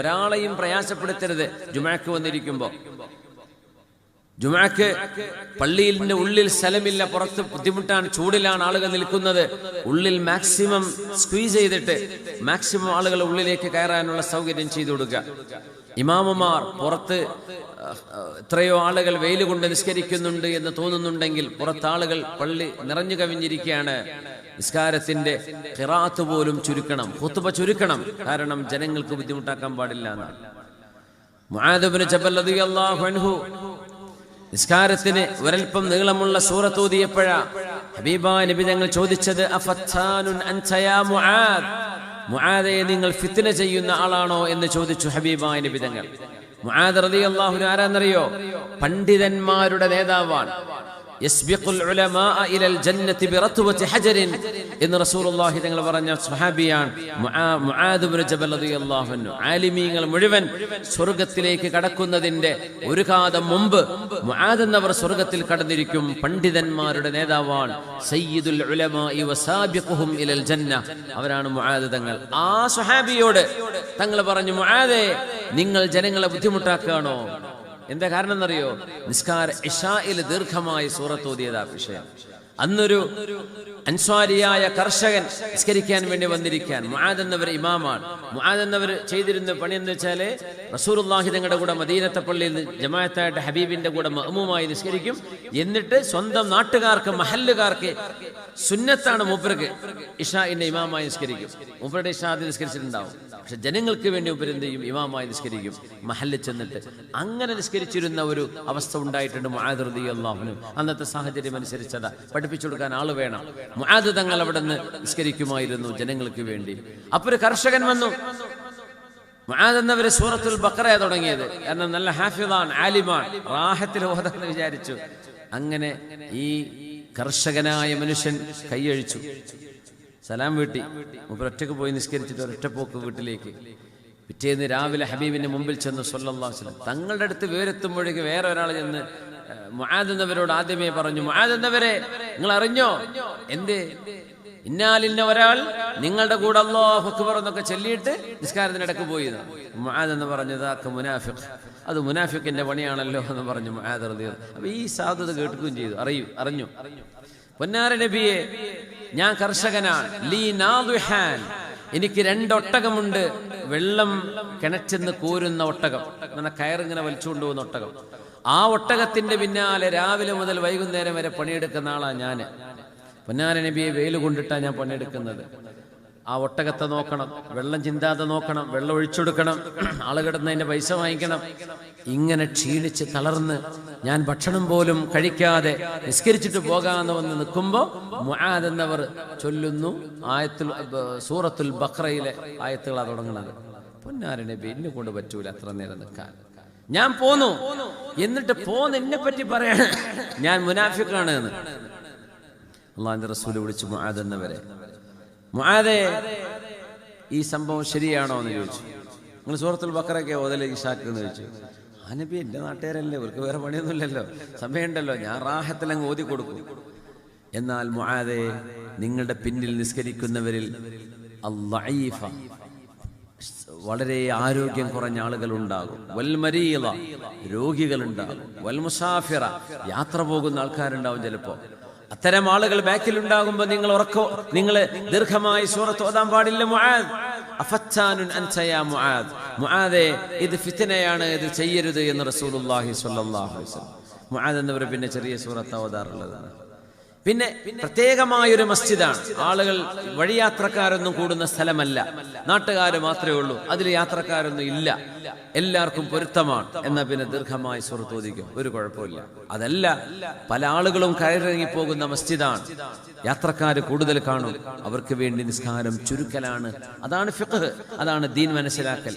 ഒരാളെയും പ്രയാസപ്പെടുത്തരുത്. ജുമാക്ക് വന്നിരിക്കുമ്പോ. ജുമാക്ക് പള്ളിയിലിന്റെ ഉള്ളിൽ സ്ഥലമില്ല പുറത്ത് ബുദ്ധിമുട്ടാണ് ചൂടിലാണ് ആളുകൾ നിൽക്കുന്നത്. ഉള്ളിൽ മാക്സിമം സ്ക്വീസ് ചെയ്തിട്ട് മാക്സിമം ആളുകൾ ഉള്ളിലേക്ക് കയറാനുള്ള സൗകര്യം ചെയ്തു കൊടുക്കുക. ഇമാമുമാർ പുറത്ത് എത്രയോ ആളുകൾ വെയിൽ കൊണ്ട് നിസ്കരിക്കുന്നുണ്ട് എന്ന് തോന്നുന്നുണ്ടെങ്കിൽ പുറത്താളുകൾ പള്ളി നിറഞ്ഞു കവിഞ്ഞിരിക്കുകയാണ്. നിസ്കാരത്തിന്റെ ഖിറാത്ത് പോലും ചുരുക്കണം ഹുത്തുബ ചുരുക്കണം. കാരണം ജനങ്ങൾക്ക് ബുദ്ധിമുട്ടാക്കാൻ പാടില്ല എന്നാണ്. മുആദുബ്നു ജബൽ അൻഹു നിസ്കാരത്തിന് ഒരൽപ്പം നീളമുള്ള സൂറത്ത് ഓതിയപ്പോഴാ ഹബീബ നബി ഞങ്ങൾ ചോദിച്ചത് മുആദയെ നിങ്ങൾ ഫിത്ന ചെയ്യുന്ന ആളാണോ? എന്ന് ചോദിച്ചു ഹബീബ നബി തങ്ങൾ. മുആദ് റളിയല്ലാഹു അൻഹു ആരാന്നറിയോ? പണ്ഡിതന്മാരുടെ നേതാവാണ്. എന്ന് റസൂലുള്ളാഹി തങ്ങൾ പറഞ്ഞ സ്വഹാബിയാണ് മുഴുവൻ സ്വർഗത്തിലേക്ക് കടക്കുന്നതിന്റെ ഒരു കാതം മുമ്പ് മുആദ് എന്നവർ സ്വർഗത്തിൽ കടന്നിരിക്കും. പണ്ഡിതന്മാരുടെ നേതാവാണ് സയ്യിദുൽ ഇലൽ ജന്ന. അവരാണ് മുആദ് തങ്ങൾ. ആ സ്വഹാബിയോട് തങ്ങൾ പറഞ്ഞു മുആദേ നിങ്ങൾ ജനങ്ങളെ ബുദ്ധിമുട്ടാക്കുകയാണോ? എന്താ കാരണം എന്നറിയോ നിസ്കാര ഇഷായിൽ ദീർഘമായി സൂറത്തോതിയതാ വിഷയം. അന്നൊരു അൻസ്വാരിയായ കർഷകൻ നിസ്കരിക്കാൻ വേണ്ടി വന്നിരിക്കാൻ. മുആദ് എന്നവർ ഇമാമാണ്. മുആദ് എന്നവർ ചെയ്തിരുന്ന പണി എന്ന് വെച്ചാൽ റസൂലുള്ളാഹി തങ്ങളുടെ കൂടെ മദീനത്തെ പള്ളിയിൽ ജമാഅത്തായിട്ട് ഹബീബിന്റെ കൂടെ മഹമുമായി നിസ്കരിക്കും. എന്നിട്ട് സ്വന്തം നാട്ടുകാർക്ക് മഹല്ലുകാർക്ക് സുന്നത്താണ് മൂപ്പർക്ക് ഇഷാഇന്റെ ഇമാമായി നിസ്കരിക്കും. മൂപ്പരുടെ ഇഷാ ആദ്യം നിസ്കരിച്ചിട്ടുണ്ടാവും. പക്ഷെ ജനങ്ങൾക്ക് വേണ്ടി മൂപ്പർ എന്ത് ചെയ്യും? ഇമാമായി നിസ്കരിക്കും. മഹല്ലിൽ ചെന്നിട്ട് അങ്ങനെ നിസ്കരിച്ചിരുന്ന ഒരു അവസ്ഥ ഉണ്ടായിട്ടുണ്ട് മുആദ് റളിയല്ലാഹു അന്നത്തെ സാഹചര്യം അനുസരിച്ചതാ. പഠിപ്പിച്ചു കൊടുക്കാൻ ആൾ വേണം. മുആദ് തങ്ങൾ അവിടെ നിന്ന് നിസ്കരിക്കുമായിരുന്നു ജനങ്ങൾക്ക് വേണ്ടി. അപ്പൊ ഒരു കർഷകൻ വന്നു. മുആദ് എന്നവര് സൂറത്തുൽ ബക്കറ തുടങ്ങിയത്. കാരണം നല്ല ഹാഫിദാൻ ആലിമാൻ റാഹത്തിൽ ഓതെന്ന് വിചാരിച്ചു. അങ്ങനെ ഈ കർഷകനായ മനുഷ്യൻ കൈയഴിച്ചു. സലാം വീട്ടി. ഒറ്റയ്ക്ക് പോയി നിസ്കരിച്ചിട്ട് ഒരൊറ്റപ്പോക്ക് വീട്ടിലേക്ക്. പിറ്റേന്ന് രാവിലെ ഹബീബിന്റെ മുമ്പിൽ ചെന്ന് സ്വല്ലാസ്ലം തങ്ങളുടെ അടുത്ത് വേരെത്തുമ്പോഴേക്ക് വേറെ ഒരാൾ ചെന്ന് മുആദ് ആദ്യമേ പറഞ്ഞു മുആദ് നിങ്ങൾ അറിഞ്ഞോ എന്തേ? ഇന്നാലിന്ന ഒരാൾ നിങ്ങളുടെ കൂടെ അല്ലാഹു അക്ബർ എന്നൊക്കെ ചൊല്ലിയിട്ട് നിസ്കാരത്തിനിടക്ക് പോയി. മുആദ് എന്ന് പറഞ്ഞത് ആക്ക് മുനാഫിഖ്. അത് മുനാഫിഖിന്റെ പണിയാണല്ലോ എന്ന് പറഞ്ഞു മുആദ് റളിയല്ലാഹു അപ്പൊ ഈ സാധുത കേൾക്കുകയും ചെയ്തു. അറിയൂ അറിഞ്ഞു. പൊന്നാര നബിയെ ഞാൻ കർഷകനാണ്. ലീ നാദുഹാൻ. എനിക്ക് രണ്ടൊട്ടകമുണ്ട്. വെള്ളം കിണറ്റെന്ന് കോരുന്ന ഒട്ടകം. അങ്ങനെ കയറിങ്ങനെ വലിച്ചുകൊണ്ടുപോകുന്ന ഒട്ടകം. ആ ഒട്ടകത്തിന്റെ പിന്നാലെ രാവിലെ മുതൽ വൈകുന്നേരം വരെ പണിയെടുക്കുന്ന ആളാ ഞാൻ പൊന്നാര നബിയെ വെയിൽ കൊണ്ടിട്ടാ ഞാൻ പണിയെടുക്കുന്നത്. ആ ഒട്ടകത്തെ നോക്കണം വെള്ളം ചിന്താതെ നോക്കണം വെള്ളം ഒഴിച്ചെടുക്കണം ആൾ കിടന്നതിന്റെ പൈസ വാങ്ങിക്കണം. ഇങ്ങനെ ക്ഷീണിച്ച് തളർന്ന് ഞാൻ ഭക്ഷണം പോലും കഴിക്കാതെ നിസ്കരിച്ചിട്ട് പോകാന്ന് വന്ന് നിൽക്കുമ്പോ മുആദ് എന്നവർ ചൊല്ലുന്നു ആയത്തുൽ സൂറത്തുൽ ബക്രയിലെ ആയത്തുകളാ തുടങ്ങുന്നത്. നബി എന്നെ കൊണ്ട് പറ്റൂല അത്ര നേരം നിൽക്കാൻ. ഞാൻ പോന്നു. എന്നിട്ട് പോന്ന് എന്നെ പറ്റി പറയാണ്. ഞാൻ മുനാഫിക്കാണ് എന്ന്. അള്ളാഹിന്റെ റസൂൽ വിളിച്ചു മുഹാദ് എന്നവരെ. മുആദേ ഈ സംഭവം ശരിയാണോ എന്ന് ചോദിച്ചു. നിങ്ങൾ സൂറത്തുൽ ബക്കറൊക്കെ ഓതലേ ഇഷാക്ക് എന്ന് ചോദിച്ചു. ആ നബി എന്റെ നാട്ടുകാരല്ലേ? ഇവർക്ക് വേറെ പണിയൊന്നുമില്ലല്ലോ. സമയമുണ്ടല്ലോ. ഞാൻ റാഹത്തിലങ്ങ് ഓതി കൊടുക്കും. എന്നാൽ മുഹാദെ നിങ്ങളുടെ പിന്നിൽ നിസ്കരിക്കുന്നവരിൽ വളരെ ആരോഗ്യം കുറഞ്ഞ ആളുകൾ ഉണ്ടാകും വൽമരീള രോഗികളുണ്ടാകും. വൽമുസാഫിറ യാത്ര പോകുന്ന ആൾക്കാരുണ്ടാവും ചിലപ്പോ. അത്തരം ആളുകൾ ബാക്കിൽ ഉണ്ടാകുമ്പോൾ നിങ്ങൾ ഉറക്കോ നിങ്ങൾ ദീർഘമായി സൂറത്ത് ഓതാൻ പാടില്ല മുആദ്. അഫത്താനുൻ അൻത യാ മുആദ്. മുആദേ ഇത് ഫിത്തനയാണ് ഇത് ചെയ്യരുത് എന്ന് റസൂലുള്ളാഹി സ്വല്ലല്ലാഹു അലൈഹി വസല്ലം. മുആദ് എന്നവർ പിന്നെ ചെറിയ സൂറത്ത് ഓതാറുള്ളതാണ്. പിന്നെ പ്രത്യേകമായൊരു മസ്ജിദാണ്. ആളുകൾ വഴിയാത്രക്കാരൊന്നും കൂടുന്ന സ്ഥലമല്ല. നാട്ടുകാർ മാത്രമേ ഉള്ളൂ. അതിൽ യാത്രക്കാരൊന്നും ഇല്ല. എല്ലാവർക്കും പൊരുത്തമാണ്. എന്നാ പിന്നെ ദീർഘമായി സുഹൃത്തോദിക്കും ഒരു കുഴപ്പമില്ല. അതല്ല പല ആളുകളും കയറിറങ്ങി പോകുന്ന മസ്ജിദാണ്. യാത്രക്കാർ കൂടുതൽ കാണും. അവർക്ക് വേണ്ടി നിസ്കാരം ചുരുക്കലാണ്. അതാണ് ഫിഖ്. അതാണ് ദീൻ മനസ്സിലാക്കൽ.